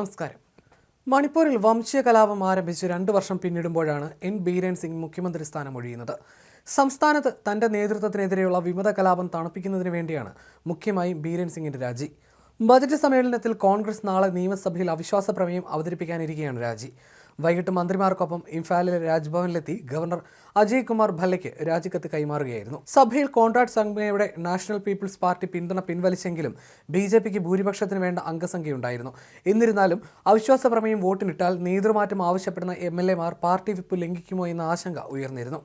നമസ്കാരം. മണിപ്പൂരിൽ വംശീയ കലാപം ആരംഭിച്ച് രണ്ട് വർഷം പിന്നിടുമ്പോഴാണ് എൻ ബീരൻ സിംഗ് മുഖ്യമന്ത്രി സ്ഥാനം ഒഴിയുന്നത്. സംസ്ഥാനത്ത് തന്റെ നേതൃത്വത്തിനെതിരെയുള്ള വിമത കലാപം തണുപ്പിക്കുന്നതിന് വേണ്ടിയാണ് മുഖ്യമായും ബീരൻ സിംഗിന്റെ രാജി. ബജറ്റ് സമ്മേളനത്തിൽ കോൺഗ്രസ് നാളെ നിയമസഭയിൽ അവിശ്വാസ പ്രമേയം അവതരിപ്പിക്കാനിരിക്കെയാണ് രാജി. വൈകിട്ട് മന്ത്രിമാർക്കൊപ്പം ഇംഫാലിലെ രാജ്ഭവനിലെത്തി ഗവർണർ അജയ് കുമാർ ഭല്ലയ്ക്ക് രാജിക്കത്ത് കൈമാറുകയായിരുന്നു. സഭയിൽ കോൺട്രാക്ട് സംഘടനയുടെ നാഷണൽ പീപ്പിൾസ് പാർട്ടി പിന്തുണ പിൻവലിച്ചെങ്കിലും ബി ജെ പിക്ക് ഭൂരിപക്ഷത്തിന് വേണ്ട അംഗസംഖ്യയുണ്ടായിരുന്നു. എന്നിരുന്നാലും അവിശ്വാസ പ്രമേയം വോട്ടിനിട്ടാൽ നേതൃമാറ്റം ആവശ്യപ്പെടുന്ന എം എൽ എമാർ പാർട്ടി വിപ്പ് ലംഘിക്കുമോ എന്ന ആശങ്ക ഉയർന്നിരുന്നു.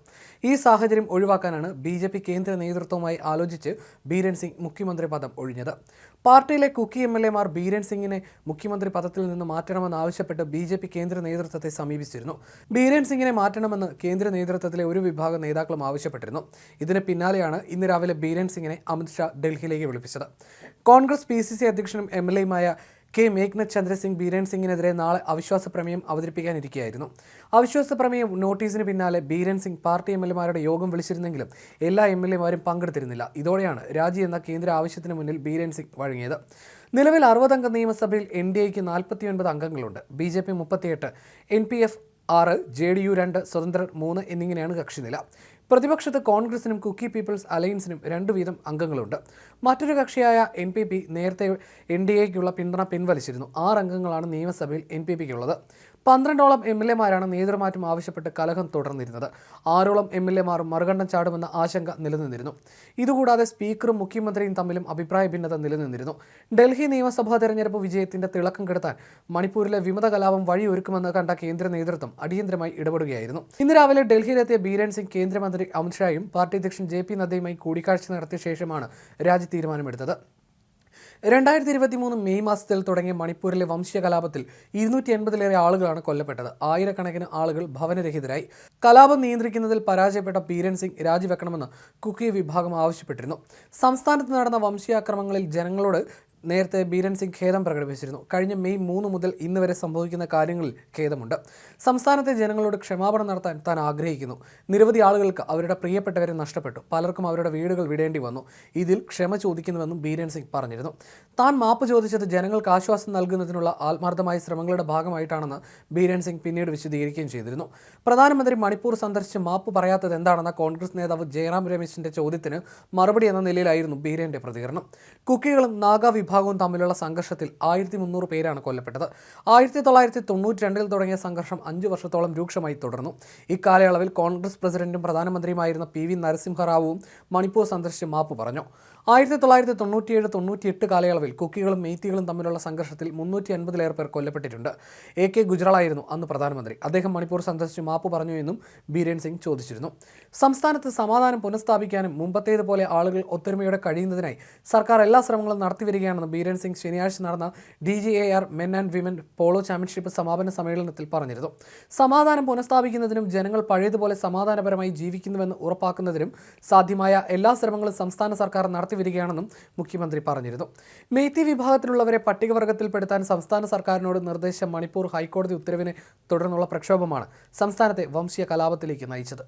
ഈ സാഹചര്യം ഒഴിവാക്കാനാണ് ബി ജെ പി കേന്ദ്ര നേതൃത്വവുമായി ആലോചിച്ച് ബീരൻ സിംഗ് മുഖ്യമന്ത്രി പദം ഒഴിഞ്ഞത്. പാർട്ടിയിലെ കുക്കി എം എൽ എമാർ ബീരൻ സിംഗിനെ മുഖ്യമന്ത്രി പദത്തിൽ നിന്ന് മാറ്റണമെന്ന് ആവശ്യപ്പെട്ട് ബി ജെ പി കേന്ദ്ര നേതൃത്വത്തെ സമീപിച്ചിരുന്നു. ബീരേൻ സിംഗിനെ മാറ്റണമെന്ന് കേന്ദ്ര നേതൃത്വത്തിലെ ഒരു വിഭാഗം നേതാക്കളും ആവശ്യപ്പെട്ടിരുന്നു. ഇതിന് പിന്നാലെയാണ് ഇന്ന് രാവിലെ ബീരേൻ സിംഗിനെ അമിത്ഷാ ഡൽഹിയിലേക്ക് വിളിപ്പിച്ചത്. കോൺഗ്രസ് പി സി സി അധ്യക്ഷനും എം എൽ എയുമായ കെ മേഘ്നത് ചന്ദ്രസിംഗ് ബീരൻ സിംഗിനെതിരെ നാളെ അവിശ്വാസ പ്രമേയം അവതരിപ്പിക്കാനിരിക്കുകയായിരുന്നു അവിശ്വാസ പ്രമേയം നോട്ടീസിന് പിന്നാലെ Biren Singh party M L എമാരുടെ യോഗം വിളിച്ചിരുന്നെങ്കിലും എല്ലാ എം എൽ എമാരും പങ്കെടുത്തിരുന്നില്ല. ഇതോടെയാണ് രാജി എന്ന കേന്ദ്ര ആവശ്യത്തിന് മുന്നിൽ ബീരൻ സിംഗ് വഴങ്ങിയത്. നിലവിൽ അറുപതംഗ നിയമസഭയിൽ എൻ ഡി എക്ക് നാൽപ്പത്തിയൊൻപത് അംഗങ്ങളുണ്ട്. ബി ജെ പി മുപ്പത്തിയെട്ട് എൻ പി എഫ് ആറ് ജെ ഡി യു രണ്ട് സ്വതന്ത്രർ മൂന്ന് എന്നിങ്ങനെയാണ് കക്ഷിനില. പ്രതിപക്ഷത്ത് കോൺഗ്രസിനും കുക്കി പീപ്പിൾസ് അലയൻസിനും രണ്ടു വീതം അംഗങ്ങളുണ്ട്. മറ്റൊരു കക്ഷിയായ എൻ പി പി നേരത്തെ എൻ ഡി എക്കുള്ള പിന്തുണ പിൻവലിച്ചിരുന്നു. ആറ് അംഗങ്ങളാണ് നിയമസഭയിൽ എൻ പി പിക്കുള്ളത് പന്ത്രണ്ടോളം എം എൽ എമാരാണ് നേതൃമാറ്റം ആവശ്യപ്പെട്ട് കലഹം തുടർന്നിരുന്നത്. ആറോളം എം എൽ എമാർ മറുകണ്ഠം ചാടുമെന്ന ആശങ്ക നിലനിന്നിരുന്നു. ഇതുകൂടാതെ സ്പീക്കറും മുഖ്യമന്ത്രിയും തമ്മിലും അഭിപ്രായ ഭിന്നത നിലനിന്നിരുന്നു. ഡൽഹി നിയമസഭാ തെരഞ്ഞെടുപ്പ് വിജയത്തിന്റെ തിളക്കം കെടുത്താൻ മണിപ്പൂരിലെ വിമത കലാപം വഴിയൊരുക്കുമെന്ന് കണ്ട കേന്ദ്ര നേതൃത്വം അടിയന്തരമായി ഇടപെടുകയായിരുന്നു. ഇന്ന് രാവിലെ ഡൽഹിയിലെത്തിയ ബീരൻ സിംഗ് കേന്ദ്രമന്ത്രി അമിത്ഷായും പാർട്ടി അധ്യക്ഷൻ ജെ പി നദ്ദയുമായി കൂടിക്കാഴ്ച നടത്തിയ ശേഷമാണ് രാജി തീരുമാനമെടുത്തത്. രണ്ടായിരത്തി ഇരുപത്തി മൂന്ന് മെയ് മാസത്തിൽ തുടങ്ങിയ മണിപ്പൂരിലെ വംശീയ കലാപത്തിൽ ഇരുന്നൂറ്റി എൺപതിലേറെ ആളുകളാണ് കൊല്ലപ്പെട്ടത്. ആയിരക്കണക്കിന് ആളുകൾ ഭവനരഹിതരായി. കലാപം നിയന്ത്രിക്കുന്നതിൽ പരാജയപ്പെട്ട ബീരൻ സിംഗ് രാജിവെക്കണമെന്ന് കുക്കി വിഭാഗം ആവശ്യപ്പെട്ടിരുന്നു. സംസ്ഥാനത്ത് നടന്ന വംശീയാക്രമങ്ങളിൽ ജനങ്ങളോട് നേരത്തെ ബീരൻ സിംഗ് ഖേദം പ്രകടിപ്പിച്ചിരുന്നു. കഴിഞ്ഞ മെയ് മൂന്ന് മുതൽ ഇന്ന് വരെ സംഭവിക്കുന്ന കാര്യങ്ങളിൽ ഖേദമുണ്ട്. സംസ്ഥാനത്തെ ജനങ്ങളോട് ക്ഷമാപണം നടത്താൻ താൻ ആഗ്രഹിക്കുന്നു. നിരവധി ആളുകൾക്ക് അവരുടെ പ്രിയപ്പെട്ടവരെ നഷ്ടപ്പെട്ടു. പലർക്കും അവരുടെ വീടുകൾ വിടേണ്ടി വന്നു. ഇതിൽ ക്ഷമ ചോദിക്കുന്നുവെന്നും ബീരൻ സിംഗ് പറഞ്ഞിരുന്നു. താൻ മാപ്പ് ചോദിച്ചത് ജനങ്ങൾക്ക് ആശ്വാസം നൽകുന്നതിനുള്ള ആത്മാർത്ഥമായ ശ്രമങ്ങളുടെ ഭാഗമായിട്ടാണെന്ന് ബീരൻ സിംഗ് പിന്നീട് വിശദീകരിക്കുകയും ചെയ്തിരുന്നു. പ്രധാനമന്ത്രി മണിപ്പൂർ സന്ദർശിച്ച് മാപ്പ് പറയാത്തത് എന്താണെന്ന കോൺഗ്രസ് നേതാവ് ജയറാം രമേശിന്റെ ചോദ്യത്തിന് മറുപടി എന്ന നിലയിലായിരുന്നു ബീരന്റെ പ്രതികരണം. കുക്കികളും നാഗ വിഭാഗവും തമ്മിലുള്ള സംഘർഷത്തിൽ ആയിരത്തി മുന്നൂറ് പേരാണ് കൊല്ലപ്പെട്ടത്. ആയിരത്തി തൊള്ളായിരത്തി തൊണ്ണൂറ്റി രണ്ടിൽ തുടങ്ങിയ സംഘർഷം അഞ്ച് വർഷത്തോളം രൂക്ഷമായി തുടർന്നു. ഇക്കാലയളവിൽ കോൺഗ്രസ് പ്രസിഡന്റും പ്രധാനമന്ത്രിയുമായിരുന്ന പി വി നരസിംഹറാവുവും മണിപ്പൂർ സന്ദർശിച്ച് മാപ്പ് പറഞ്ഞു. ആയിരത്തി തൊള്ളായിരത്തി തൊണ്ണൂറ്റിയേഴ് തൊണ്ണൂറ്റിയെട്ട് കാലയളവിൽ കുക്കികളും മെയ്ത്തികളും തമ്മിലുള്ള സംഘർഷത്തിൽ മുന്നൂറ്റി അൻപതിലേറെ പേർ കൊല്ലപ്പെട്ടിട്ടുണ്ട്. എ കെ ഗുജറാളായിരുന്നു അന്ന് പ്രധാനമന്ത്രി. അദ്ദേഹം മണിപ്പൂർ സന്ദർശിച്ച് മാപ്പ് പറഞ്ഞു എന്നും ബീരേൻ സിംഗ് ചോദിച്ചിരുന്നു. സംസ്ഥാനത്ത് സമാധാനം പുനഃസ്ഥാപിക്കാനും മുമ്പത്തേതുപോലെ ആളുകൾ ഒത്തൊരുമയോടെ കഴിയുന്നതിനായി സർക്കാർ എല്ലാ ശ്രമങ്ങളും നടത്തിവരികയാണെന്ന് ബീരേൻ സിംഗ് ശനിയാഴ്ച നടന്ന D G A R men and women polo championship സമാപന സമ്മേളനത്തിൽ പറഞ്ഞിരുന്നു. സമാധാനം പുനഃസ്ഥാപിക്കുന്നതിനും ജനങ്ങൾ പഴയതുപോലെ സമാധാനപരമായി ജീവിക്കുന്നുവെന്ന് ഉറപ്പാക്കുന്നതിനും സാധ്യമായ എല്ലാ ശ്രമങ്ങളും സംസ്ഥാന സർക്കാർ നടത്തിവരികയാണെന്നും മുഖ്യമന്ത്രി പറഞ്ഞിരുന്നു. മെയ്ത്തി വിഭാഗത്തിലുള്ളവരെ പട്ടികവർഗത്തിൽപ്പെടുത്താൻ സംസ്ഥാന സർക്കാരിനോട് നിർദ്ദേശം മണിപ്പൂർ ഹൈക്കോടതി ഉത്തരവിനെ തുടർന്നുള്ള പ്രക്ഷോഭമാണ് സംസ്ഥാനത്തെ വംശീയ കലാപത്തിലേക്ക് നയിച്ചത്.